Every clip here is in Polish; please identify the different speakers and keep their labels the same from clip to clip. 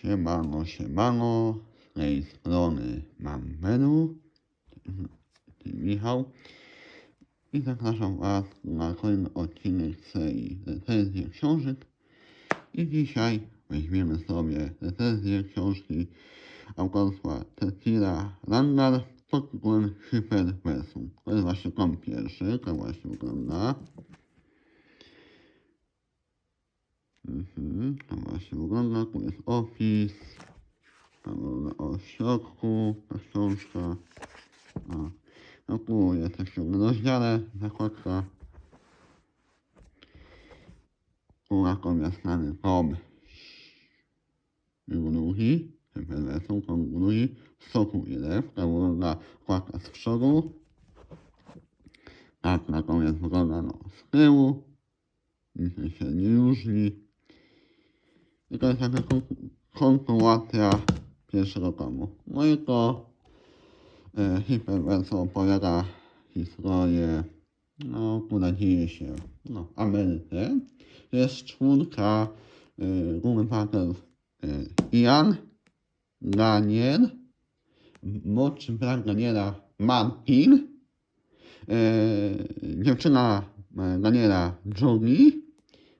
Speaker 1: Siemano, siemano. Z tej strony mam menu. Michał. I zapraszam Was na kolejny odcinek serii recenzji książek. I dzisiaj weźmiemy sobie recenzję książki autorstwa Cecila Langar pod tytułem Hyperversum. To jest właśnie tom pierwszy, to właśnie wygląda. Mhm, to właśnie wygląda, tu jest opis, tam wygląda o środku, ta książka, a no tu jest jeszcze w rozdziale, zakładka, tu natomiast mamy tom drugi, hyperversum, tom drugi, soku ile, to wygląda zakładka z przodu, tak natomiast wygląda no z tyłu, nic się nie różni. I to jest kon- kontynuacja pierwszego tomu. No i to e, Hyperverso opowiada historię, no, która dzieje się no, w Ameryce. Jest czwórka e, głównych bohaterów e, Ian, Daniel, młodszy brat Daniela Martin, e, dziewczyna e, Daniela Jolie,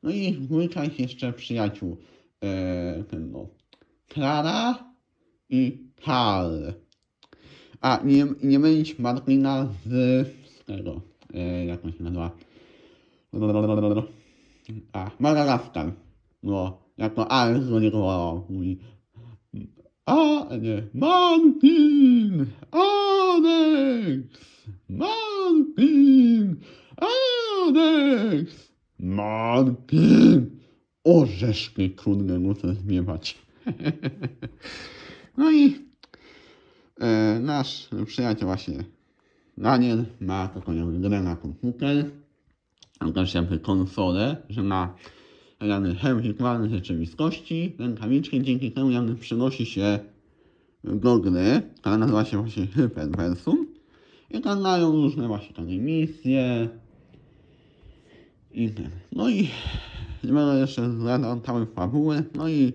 Speaker 1: no i dwójka jeszcze przyjaciół, ten no, Klara i Karl. A, nie, nie mylić Martina z, tego, e, jak on się nazywa, a, Madagaskar, no, jako Alex do niego mówi, a, nie, Martin, Alex, Martin, Alex, Martin, orzeszki, kurde, muszę zmiewać. no i e, nasz przyjaciel właśnie Daniel ma taką grę na komputer, też jakby konsolę, że ma jakby hełm rzeczywistości, rękawiczki, dzięki temu jakby przenosi się do gry, która nazywa się właśnie Hyperversum i tam mają różne właśnie takie misje i ten. No i będę jeszcze zdradzał całej fabuły, no i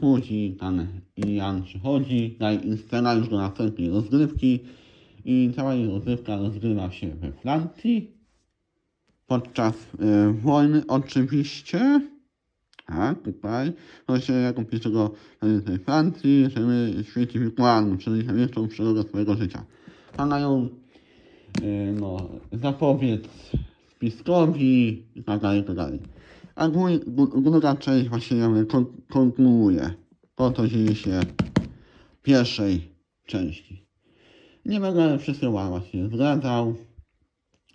Speaker 1: później tam Jan przychodzi, daje im scenariusz do następnej rozgrywki i cała jej rozgrywka rozgrywa się we Francji podczas e, wojny oczywiście. Tak, tutaj. To się jako pierwszego tej Francji, żeby w świecie wirtualnym, czyli największą przygodę swojego życia. Panają e, no, zapowiedź spiskowi i tak dalej, i tak dalej. A gó- druga część właśnie jakby kon, kontynuuje to, co dzieje się pierwszej części. Nie będę wszystkiego właśnie zdradzał.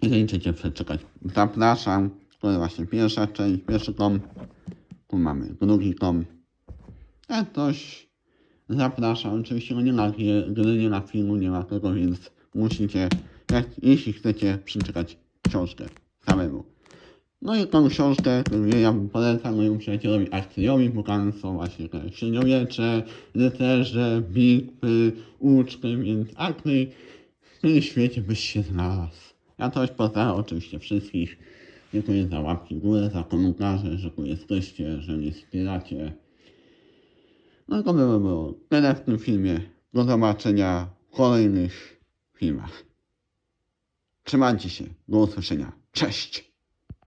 Speaker 1: Jeżeli chcecie przeczekać, zapraszam. To jest właśnie pierwsza część, pierwszy tom. Tu mamy drugi tom. Jak ktoś zapraszam. Oczywiście nie ma gry, nie ma filmu, nie ma tego, więc musicie, jak, jeśli chcecie, przeczytać książkę samemu. No i tą książkę, ja polecam mojemu przyjacielowi bo tam są właśnie te średniowiecze, rycerze, bitwy, uczty, więc Arclay w tym świecie byś się znalazł. Ja też pozdrawiam oczywiście wszystkich. Dziękuję za łapki w górę, za komentarze, że tu jesteście, że mnie wspieracie. No i to by było tyle w tym filmie. Do zobaczenia w kolejnych filmach. Trzymajcie się. Do usłyszenia. Cześć!